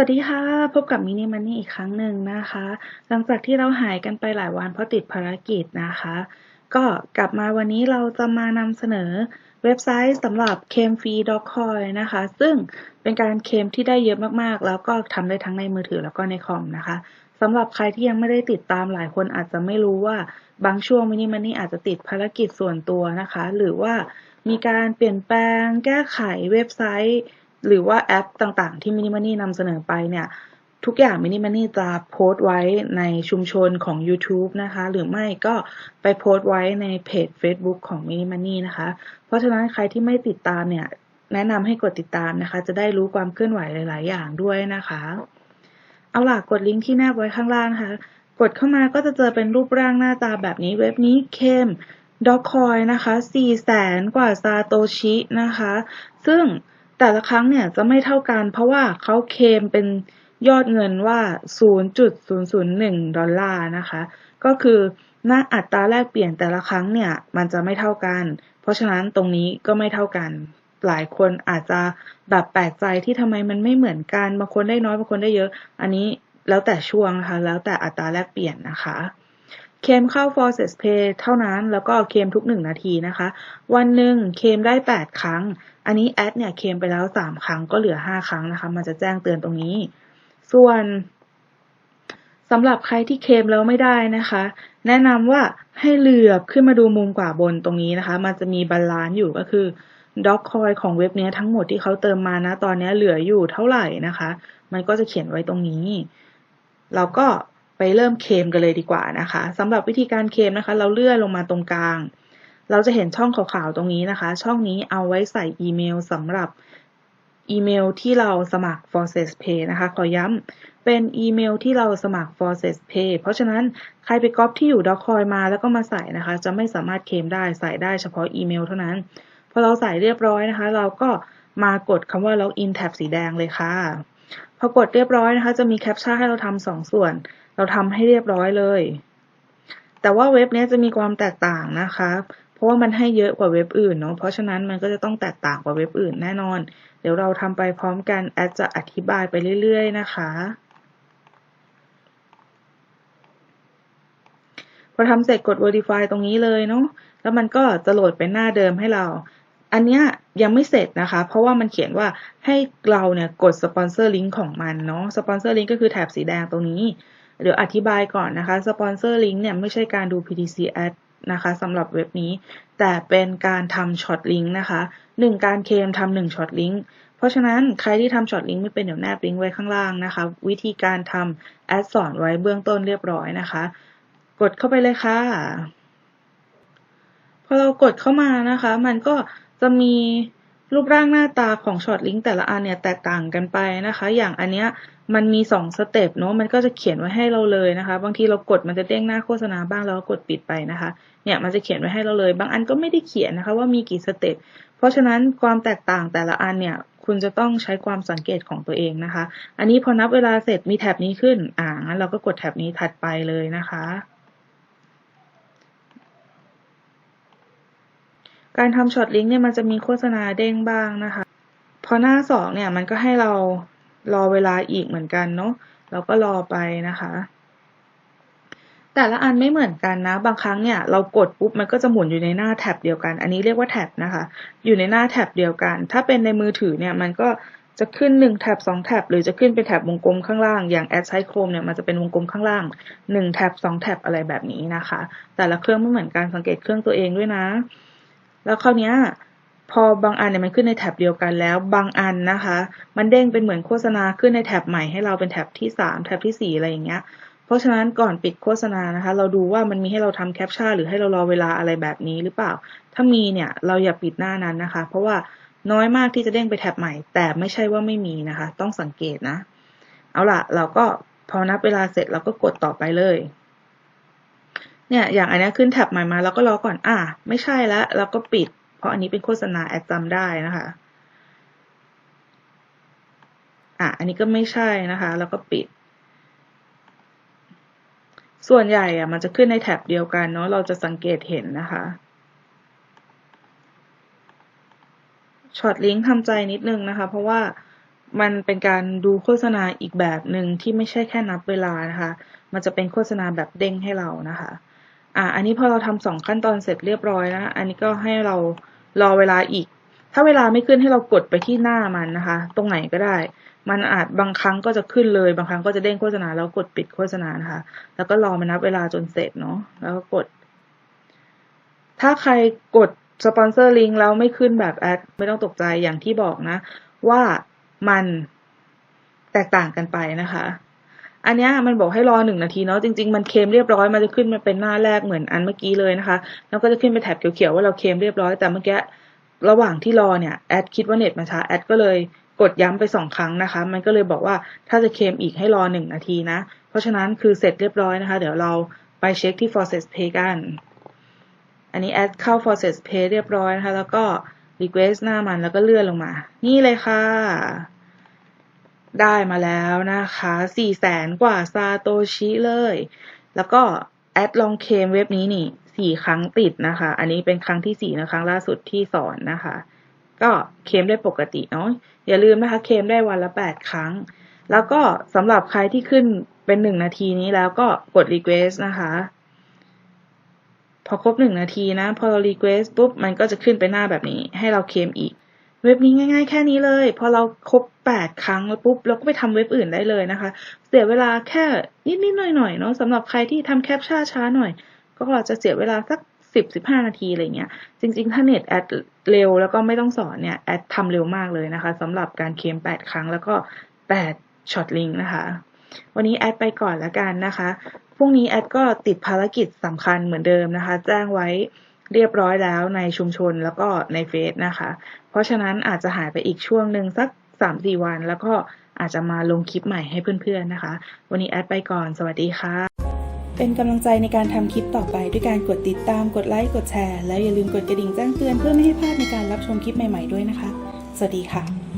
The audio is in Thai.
วัสดีค่ะ พบกับมินิมันนี่อีกครั้งหนึ่งนะคะ หลังจากที่เราหายกันไปหลายวันเพราะติดภารกิจนะคะ ก็กลับมาวันนี้เราจะมานำเสนอเว็บไซต์สำหรับเคมฟรีดอกคอยนะคะ ซึ่งเป็นการเคมที่ได้เยอะมากๆ แล้วก็ทำได้ทั้งในมือถือแล้วก็ในคอมนะคะสำหรับใครที่ยังไม่ได้ติดตามหลายคนอาจจะไม่รู้ว่าบางช่วงมินิมันนี่อาจจะติดภารกิจส่วนตัวนะคะ หรือว่ามีการเปลี่ยนแปลงแก้ไขเว็บไซต์ หรือว่าแอปต่างๆ ที่มินิมันนี่นำเสนอไปเนี่ย ทุกอย่างมินิมันนี่จะโพสต์ไว้ในชุมชนของ YouTube นะคะ หรือไม่ก็ไปโพสต์ไว้ในเพจ Facebook ของมินิมันนี่นะคะ เพราะฉะนั้นใครที่ไม่ติดตามเนี่ย แนะนำให้กดติดตามนะคะ จะได้รู้ความเคลื่อนไหวหลาย ๆ อย่างด้วยนะคะ เอาล่ะกดลิงก์ที่แนบไว้ข้างล่างนะคะกดเข้ามาก็จะเจอเป็นรูปร่างหน้าตาแบบนี้เว็บนี้เข้มด็อกคอยนะคะ4แสนกว่าซาโตชินะคะ ซึ่ง แต่ละครั้งเนี่ยจะไม่เท่ากัน เพราะว่าเขาเคมเป็นยอดเงินว่า 0.001 ดอลลาร์นะคะ ก็คือหน้าอัตราแลกเปลี่ยนแต่ละครั้งเนี่ยมันจะไม่เท่ากัน เพราะฉะนั้นตรงนี้ก็ไม่เท่ากัน หลายคนอาจจะแบบแปลกใจที่ทำไมมันไม่เหมือนกัน บางคนได้น้อยบางคนได้เยอะ อันนี้แล้วแต่ช่วงนะคะ แล้วแต่อัตราแลกเปลี่ยนนะคะ เคมเข้า Forces Pay เท่านั้น แล้วก็เคมทุกหนึ่งนาทีนะคะ วันหนึ่งเคมได้ 8 ครั้ง อันนี้แอดเนี่ยเคมไปแล้ว 3 ครั้งก็เหลือ 5 ครั้งนะคะ มันจะแจ้งเตือนตรงนี้ ส่วนสำหรับใครที่เคมแล้วไม่ได้นะคะ แนะนำว่าให้เหลือบขึ้นมาดูมุมขวาบนตรงนี้นะคะ มันจะมีบาลานซ์อยู่ก็คือด็อกคอยของเว็บนี้ทั้งหมดที่เขาเติมมานะ ตอนนี้เหลืออยู่เท่าไหร่นะคะ มันก็จะเขียนไว้ตรงนี้ เราก็ ไปเริ่มเคมกันเลยดีกว่านะคะสำหรับวิธีการเคมนะคะ เราเลื่อนลงมาตรงกลาง เราจะเห็นช่องขาวๆตรงนี้นะคะ ช่องนี้เอาไว้ใส่อีเมลสำหรับอีเมลที่เราสมัคร Forces Pay นะคะ ขอย้ำเป็นอีเมลที่เราสมัคร Forces Pay เพราะฉะนั้นใครไปก๊อปที่อยู่ดอคอยมาแล้วก็มาใส่นะคะ จะไม่สามารถเคมได้ใส่ได้เฉพาะอีเมลเท่านั้น พอเราใส่เรียบร้อยนะคะ เราก็มากดคำว่า login tab สีแดงเลยค่ะ พอกดเรียบร้อยนะคะ จะมีแคปชั่นให้เราทำสองส่วน เราทำให้เรียบร้อยเลย แต่ว่าเว็บนี้จะมีความแตกต่างนะคะ เพราะว่ามันให้เยอะกว่าเว็บอื่นเนาะ เพราะฉะนั้นมันก็จะต้องแตกต่างกว่าเว็บอื่นแน่นอน เดี๋ยวเราทำไปพร้อมกันแอดจะอธิบายไปเรื่อย ๆ นะคะพอทำเสร็จกด verify ตรงนี้เลยเนาะ แล้วมันก็จะโหลดเป็นหน้าเดิมให้เรา อันนี้ยังไม่เสร็จนะคะ เพราะว่ามันเขียนว่าให้เราเนี่ยกดสปอนเซอร์ลิงก์ของมันเนาะสปอนเซอร์ลิงก์ก็คือแถบสีแดงตรงนี้ เดี๋ยวอธิบายก่อนนะคะสปอนเซอร์ลิงก์เนี่ยไม่ใช่การดู PTC ad นะคะสำหรับเว็บนี้ แต่เป็นการทำช็อตลิงก์นะคะหนึ่งการเคมทำหนึ่งช็อตลิงก์เพราะฉะนั้นใครที่ทำช็อตลิงก์ไม่เป็นเดี๋ยวแนบลิงก์ไว้ข้างล่างนะคะ วิธีการทำแอดสอนไว้เบื้องต้นเรียบร้อยนะคะ กดเข้าไปเลยค่ะพอเรากดเข้ามานะคะ มันก็จะมี รูปร่างหน้าตาของช็อตลิงก์แต่ละอันเนี่ยแตกต่างกันไปนะคะ อย่างอันเนี้ยมันมีสองสเต็ปเนาะมันก็จะเขียนไว้ให้เราเลยนะคะ บางทีเรากดมันจะเด้งหน้าโฆษณาบ้างแล้วก็กดปิดไปนะคะ เนี่ยมันจะเขียนไว้ให้เราเลย บางอันก็ไม่ได้เขียนนะคะ ว่ามีกี่สเต็ปเพราะฉะนั้นความแตกต่างแต่ละอันเนี่ยคุณจะต้องใช้ความสังเกตของตัวเองนะคะ อันนี้พอนับเวลาเสร็จมีแท็บนี้ขึ้น อ่างั้นเราก็กดแท็บนี้ถัดไปเลยนะคะ การทำช็อตลิงก์เนี่ยมันจะมีโฆษณาเด้งบ้างนะคะ พอหน้าสองเนี่ยมันก็ให้เรารอเวลาอีกเหมือนกันเนาะเราก็รอไปนะคะ แต่ละอันไม่เหมือนกันนะ บางครั้งเนี่ยเรากดปุ๊บมันก็จะหมุนอยู่ในหน้าแท็บเดียวกัน อันนี้เรียกว่าแท็บนะคะ อยู่ในหน้าแท็บเดียวกัน ถ้าเป็นในมือถือเนี่ยมันก็จะขึ้นหนึ่งแท็บสองแท็บหรือจะขึ้นเป็นแท็บวงกลมข้างล่าง อย่างแอดไซโครมเนี่ยมันจะเป็นวงกลมข้างล่างหนึ่งแท็บสองแท็บอะไรแบบนี้นะคะ แต่ละเครื่องไม่เหมือนกันสังเกตเครื่องตัวเองด้วยนะ แล้วคราวนี้พอบางอันเนี่ยมันขึ้นในแท็บเดียวกันแล้ว บางอันนะคะ มันเด้งเป็นเหมือนโฆษณาขึ้นในแท็บใหม่ให้เราเป็นแท็บที่สามแท็บที่สี่อะไรอย่างเงี้ย เพราะฉะนั้นก่อนปิดโฆษณานะคะ เราดูว่ามันมีให้เราทำแคปชั่นหรือให้เรารอเวลาอะไรแบบนี้หรือเปล่า ถ้ามีเนี่ยเราอย่าปิดหน้านั้นนะคะ เพราะว่าน้อยมากที่จะเด้งไปแท็บใหม่ แต่ไม่ใช่ว่าไม่มีนะคะ ต้องสังเกตนะ เอาล่ะ เราก็พอนับเวลาเสร็จเราก็กดต่อไปเลย เนี่ย อย่างอันนี้ขึ้นแท็บใหม่มาเราก็รอก่อน อ่า ไม่ใช่แล้วเราก็ปิด เพราะอันนี้เป็นโฆษณาแอดจำได้นะคะ อะ อันนี้ก็ไม่ใช่นะคะ แล้วก็ปิด ส่วนใหญ่อะ มันจะขึ้นในแท็บเดียวกันเนาะ เราจะสังเกตเห็นนะคะช็อตลิงก์ทำใจนิดนึงนะคะ เพราะว่ามันเป็นการดูโฆษณาอีกแบบหนึ่งที่ไม่ใช่แค่นับเวลานะคะ มันจะเป็นโฆษณาแบบเด้งให้เรานะคะ อะอันนี้พอเราทำสองขั้นตอนเสร็จเรียบร้อยนะ อันนี้ก็ให้เรารอเวลาอีก ถ้าเวลาไม่ขึ้นให้เรากดไปที่หน้ามันนะคะ ตรงไหนก็ได้ มันอาจบางครั้งก็จะขึ้นเลย บางครั้งก็จะเด้งโฆษณาแล้วกดปิดโฆษณานะคะ แล้วก็รอมันนับเวลาจนเสร็จเนาะ แล้วก็กด ถ้าใครกดสปอนเซอร์ลิงแล้วไม่ขึ้นแบบแอดไม่ต้องตกใจอย่างที่บอกนะ ว่ามันแตกต่างกันไปนะคะ อันนี้มันบอกให้รอหนึ่งนาทีเนาะจริงๆมันเคลมเรียบร้อยมันจะขึ้นมาเป็นหน้าแรกเหมือนอันเมื่อกี้เลยนะคะ แล้วก็จะขึ้นเป็นแถบเขียวๆว่าเราเคลมเรียบร้อยแต่เมื่อกี้ระหว่างที่รอเนี่ยแอดคิดว่าเน็ตมันช้าแอดก็เลยกดย้ำไปสองครั้งนะคะ มันก็เลยบอกว่าถ้าจะเคลมอีกให้รอหนึ่งนาทีนะ เพราะฉะนั้นคือเสร็จเรียบร้อยนะคะ เดี๋ยวเราไปเช็คที่ process pay กัน อันนี้แอดเข้า process pay เรียบร้อยนะคะ แล้วก็ request หน้ามันแล้วก็เลื่อนลงมา นี่เลยค่ะ ได้มาแล้วนะคะสี่แสนกว่าซาโตชิเลย แล้วก็แอดลองเคมเว็บนี้นี่สี่ครั้งติดนะคะ อันนี้เป็นครั้งที่สี่นะครั้งล่าสุดที่สอนนะคะ ก็เคมได้ปกติเนาะอย่าลืมนะคะเคมได้วันละแปดครั้ง แล้วก็สำหรับใครที่ขึ้นเป็นหนึ่งนาทีนี้แล้วก็กด request นะคะพอครบหนึ่งนาทีนะ พอเรา request ปุ๊บ มันก็จะขึ้นไปหน้าแบบนี้ ให้เราเคลมอีก เว็บนี้ง่าย ๆ แค่นี้เลย พอเราครบแปดครั้งแล้วปุ๊บเราก็ไปทำเว็บอื่นได้เลยนะคะ เสียเวลาแค่นิด ๆ หน่อย ๆ เนาะสำหรับใครที่ทำแคปชั่นช้าหน่อย ก็จะเสียเวลาสักสิบสิบห้านาทีอะไรเงี้ย จริง ๆ ถ้าเน็ตแอดเร็วแล้วก็ไม่ต้องสอนเนี่ยแอดทำเร็วมากเลยนะคะสำหรับการเคลมแปดครั้งแล้วก็แปดช็อตลิงนะคะ วันนี้แอดไปก่อนแล้วกันนะคะพรุ่งนี้แอดก็ติดภารกิจสำคัญเหมือนเดิมนะคะ แจ้งไว้ เรียบร้อยแล้วในชุมชนแล้วก็ในเฟซนะคะ เพราะฉะนั้นอาจจะหายไปอีกช่วงหนึ่งสักสามสี่วัน แล้วก็อาจจะมาลงคลิปใหม่ให้เพื่อนๆนะคะ วันนี้แอดไปก่อน สวัสดีค่ะ เป็นกำลังใจในการทำคลิปต่อไปด้วยการกดติดตาม กดไลค์ กดแชร์ แล้วอย่าลืมกดกระดิ่งแจ้งเตือนเพื่อไม่ให้พลาดในการรับชมคลิปใหม่ๆด้วยนะคะ สวัสดีค่ะ